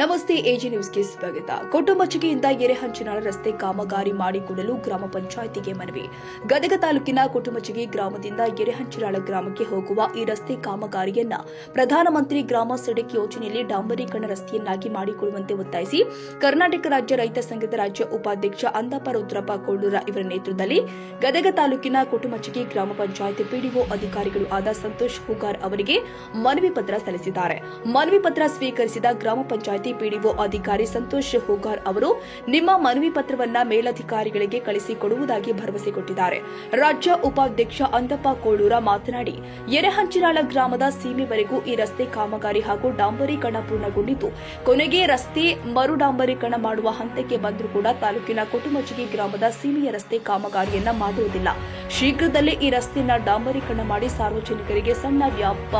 ನಮಸ್ತೆ, ಎಜಿ ನ್ಯೂಸ್ಗೆ ಸ್ವಾಗತ. ಕೊಟ್ಟುಮಚ್ಚಿಗೆಯಿಂದ ಎರೆಹಂಚಿನಾಳ ರಸ್ತೆ ಕಾಮಗಾರಿ ಮಾಡಿಕೊಡಲು ಗ್ರಾಮ ಪಂಚಾಯಿತಿಗೆ ಮನವಿ. ಗದಗ ತಾಲೂಕಿನ ಕೊಟ್ಟುಮಚ್ಚಿಗೆ ಗ್ರಾಮದಿಂದ ಎರೆಹಂಚಿನಾಳ ಗ್ರಾಮಕ್ಕೆ ಹೋಗುವ ಈ ರಸ್ತೆ ಕಾಮಗಾರಿಯನ್ನ ಪ್ರಧಾನಮಂತ್ರಿ ಗ್ರಾಮ ಸಡಕ್ ಯೋಜನೆಯಲ್ಲಿ ಡಾಂಬರೀಕರಣ ರಸ್ತೆಯನ್ನಾಗಿ ಮಾಡಿಕೊಡುವಂತೆ ಒತ್ತಾಯಿಸಿ, ಕರ್ನಾಟಕ ರಾಜ್ಯ ರೈತ ಸಂಘದ ರಾಜ್ಯ ಉಪಾಧ್ಯಕ್ಷ ಅಂದಪ್ಪ ರುದ್ರಪ್ಪ ಕೋಳೂರ ಇವರ ನೇತೃತ್ವದಲ್ಲಿ ಗದಗ ತಾಲೂಕಿನ ಕೊಟ್ಟುಮಚ್ಚಿಗೆ ಗ್ರಾಮ ಪಂಚಾಯತ್ ಪಿಡಿಒ ಅಧಿಕಾರಿಗಳು ಆದ ಸಂತೋಷ್ ಹುಗಾರ್ ಅವರಿಗೆ ಮನವಿ ಪತ್ರ ಸಲ್ಲಿಸಿದ್ದಾರೆ. ಮನವಿ ಪತ್ರ ಸ್ವೀಕರಿಸಿದ ಗ್ರಾಮ ಪಂಚಾಯಿತಿ ಪಿಡಿಒ ಅಧಿಕಾರಿ ಸಂತೋಷ್ ಹೋಗಾರ್ ಅವರು ನಿಮ್ಮ ಮನವಿ ಪತ್ರವನ್ನ ಮೇಲಧಿಕಾರಿಗಳಿಗೆ ಕಳಿಸಿಕೊಡುವುದಾಗಿ ಭರವಸೆ ಕೊಟ್ಟಿದ್ದಾರೆ. ರಾಜ್ಯ ಉಪಾಧ್ಯಕ್ಷ ಅಂದಪ್ಪ ಕೋಳೂರ ಮಾತನಾಡಿ ಎರೆಹಂಚಿನಾಳ ಗ್ರಾಮದ ಸೀಮೆವರೆಗೂ ಈ ರಸ್ತೆ ಕಾಮಗಾರಿ ಹಾಗೂ ಡಾಂಬರೀಕರಣ ಪೂರ್ಣಗೊಂಡಿದ್ದು, ಕೊನೆಗೆ ರಸ್ತೆ ಮರು ಡಾಂಬರೀಕರಣ ಮಾಡುವ ಹಂತಕ್ಕೆ ಬಂದರೂ ಕೂಡ ತಾಲೂಕಿನ ಕುಟುಂಬಚಿಗೆ ಗ್ರಾಮದ ಸೀಮೆಯ ರಸ್ತೆ ಕಾಮಗಾರಿಯನ್ನ ಮಾಡುವುದಿಲ್ಲ. ಶೀಘ್ರದಲ್ಲೇ ಈ ರಸ್ತೆಯನ್ನ ಡಾಂಬರೀಕರಣ ಮಾಡಿ ಸಾರ್ವಜನಿಕರಿಗೆ ಸಣ್ಣ ವ್ಯಾಪ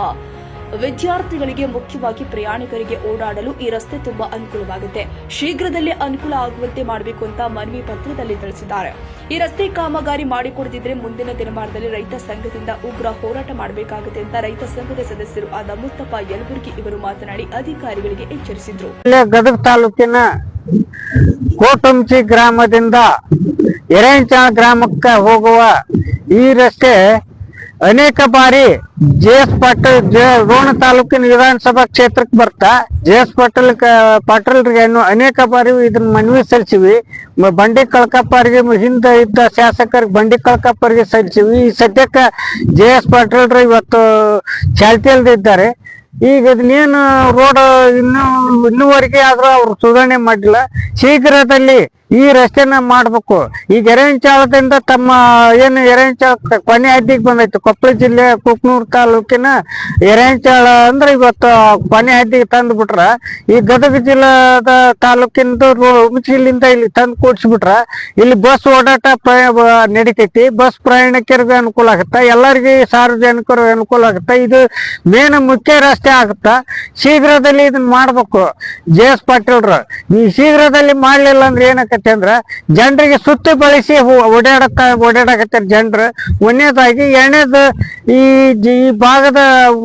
ವಿದ್ಯಾರ್ಥಿಗಳಿಗೆ ಮುಖ್ಯವಾಗಿ ಪ್ರಯಾಣಿಕರಿಗೆ ಓಡಾಡಲು ಈ ರಸ್ತೆ ತುಂಬಾ ಅನುಕೂಲವಾಗುತ್ತೆ. ಶೀಘ್ರದಲ್ಲೇ ಅನುಕೂಲ ಆಗುವಂತೆ ಮಾಡಬೇಕು ಅಂತ ಮನವಿ ಪತ್ರದಲ್ಲಿ ತಿಳಿಸಿದ್ದಾರೆ. ಈ ರಸ್ತೆ ಕಾಮಗಾರಿ ಮಾಡಿಕೊಡದಿದ್ರೆ ಮುಂದಿನ ದಿನಮಾನದಲ್ಲಿ ರೈತ ಸಂಘದಿಂದ ಉಗ್ರ ಹೋರಾಟ ಮಾಡಬೇಕಾಗುತ್ತೆ ಅಂತ ರೈತ ಸಂಘದ ಸದಸ್ಯರು ಆದ ಮುತ್ತಪ್ಪ ಯಲಬುರ್ಗಿ ಇವರು ಮಾತನಾಡಿ ಅಧಿಕಾರಿಗಳಿಗೆ ಎಚ್ಚರಿಸಿದ್ರು. ಗದಗ ತಾಲೂಕಿನ ಕೋಟಂಚಿ ಗ್ರಾಮದಿಂದ ಎರೆಂಚಾಳ ಗ್ರಾಮಕ್ಕೆ ಹೋಗುವ ಈ ರಸ್ತೆ ಅನೇಕ ಬಾರಿ ಜೆ ಎಸ್ ಪಾಟೀಲ್ ರೋಣ ತಾಲೂಕಿನ ವಿಧಾನಸಭಾ ಕ್ಷೇತ್ರಕ್ಕೆ ಬರ್ತಾ ಜೆ ಎಸ್ ಪಾಟೀಲ್ ಪಾಟೀಲ್ರಿಗೆ ಅನೇಕ ಬಾರಿ ಇದನ್ನ ಮನವಿ ಸಲ್ಲಿಸಿವಿ. ಬಂಡಿ ಕಳ್ಕಪ್ಪರಿಗೆ ಹಿಂದೆ ಇದ್ದ ಶಾಸಕರಿಗೆ ಬಂಡಿ ಕಳ್ಕಪ್ಪರಿಗೆ ಸಲ್ಲಿಸಿವಿ. ಈ ಸದ್ಯಕ್ಕೆ ಜೆ ಎಸ್ ಪಾಟೀಲ್ರು ಇವತ್ತು ಚಾಲ್ತಿಯಲ್ದ ಇದ್ದಾರೆ. ಈಗ ಇದನ್ನೇನು ರೋಡ್ ಇನ್ನೂ ಇನ್ನೂವರೆಗೆ ಆದ್ರೂ ಅವ್ರು ಸುಧಾರಣೆ ಮಾಡಿಲ್ಲ ಶೀಘ್ರದಲ್ಲಿ ಈ ರಸ್ತೆನ ಮಾಡ್ಬೇಕು. ಈಗ ಎರೆಂಚಾಳದಿಂದ ತಮ್ಮ ಏನು ಎರೆಂಚಾಳ ಕೊನೆ ಹದ್ದಿಗೆ ಬಂದೈತೆ. ಕೊಪ್ಪಳ ಜಿಲ್ಲೆ ಕುಕ್ನೂರ್ ತಾಲೂಕಿನ ಎರೆಂಚಾಳ ಅಂದ್ರೆ ಇವತ್ತು ಕೊನೆ ಹದ್ದಿಗೆ ತಂದು ಬಿಟ್ರ ಈ ಗದಗ ಜಿಲ್ಲಾದ ತಾಲೂಕಿಂದ ಉಮಚಿಲಿಂದ ಇಲ್ಲಿ ತಂದು ಕೂಡ್ಸ್ಬಿಟ್ರ. ಇಲ್ಲಿ ಬಸ್ ಓಡಾಟ ನಡಿತೈತಿ. ಬಸ್ ಪ್ರಯಾಣಿಕರಿಗೆ ಅನುಕೂಲ ಆಗುತ್ತಾ? ಎಲ್ಲರಿಗೆ ಸಾರ್ವಜನಿಕರು ಅನುಕೂಲ ಆಗುತ್ತಾ? ಇದು ಮೇನ್ ಮುಖ್ಯ ರಸ್ತೆ ಆಗುತ್ತಾ? ಶೀಘ್ರದಲ್ಲಿ ಇದನ್ನ ಮಾಡ್ಬೇಕು. ಜೆ ಎಸ್ ಪಾಟೀಲ್ರು. ಈ ಶೀಘ್ರದಲ್ಲಿ ಮಾಡ್ಲಿಲ್ಲ ಅಂದ್ರೆ ಏನಾಕತ್ತೆ ಅಂದ್ರ ಜನರಿಗೆ ಸುತ್ತು ಬಳಸಿ ಓಡಾಡಕ್ಕ, ಓಡಾಡಕತ್ತಾರ ಜನರು. ಒಂದನೇದಾಗಿ ಎರಡನೇದು ಈ ಈ ಭಾಗದ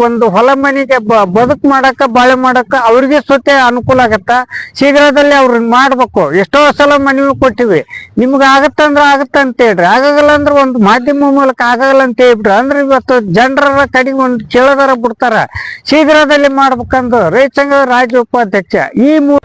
ಒಂದು ಹೊಲ ಮನೆಗೆ ಬದುಕು ಮಾಡಕ್ಕ, ಬಾಳೆ ಮಾಡಕ್ಕ ಅವ್ರಿಗೆ ಸುತ್ತೆ ಅನುಕೂಲ ಆಗತ್ತ. ಶೀಘ್ರದಲ್ಲಿ ಅವ್ರನ್ನ ಮಾಡ್ಬೇಕು. ಎಷ್ಟೋ ಸಲ ಮನವಿ ಕೊಟ್ಟಿವಿ. ನಿಮ್ಗೆ ಆಗತ್ತಂದ್ರ ಆಗತ್ತ ಅಂತ ಹೇಳ್ರಿ. ಆಗಲ್ಲ ಅಂದ್ರೆ ಒಂದು ಮಾಧ್ಯಮ ಮೂಲಕ ಆಗಲ್ಲ ಅಂತ ಹೇಳ್ಬಿಟ್ರಿ ಅಂದ್ರೆ ಇವತ್ತು ಜನರ ಕಡೆಗೆ ಒಂದು ಕೇಳೋದಾರ ಬಿಡ್ತಾರ. ಶೀಘ್ರದಲ್ಲಿ ಮಾಡ್ಬೇಕಂದು ರೈತ ಸಂಘದ ರಾಜ್ಯ ಉಪಾಧ್ಯಕ್ಷ ಈ ಮೂ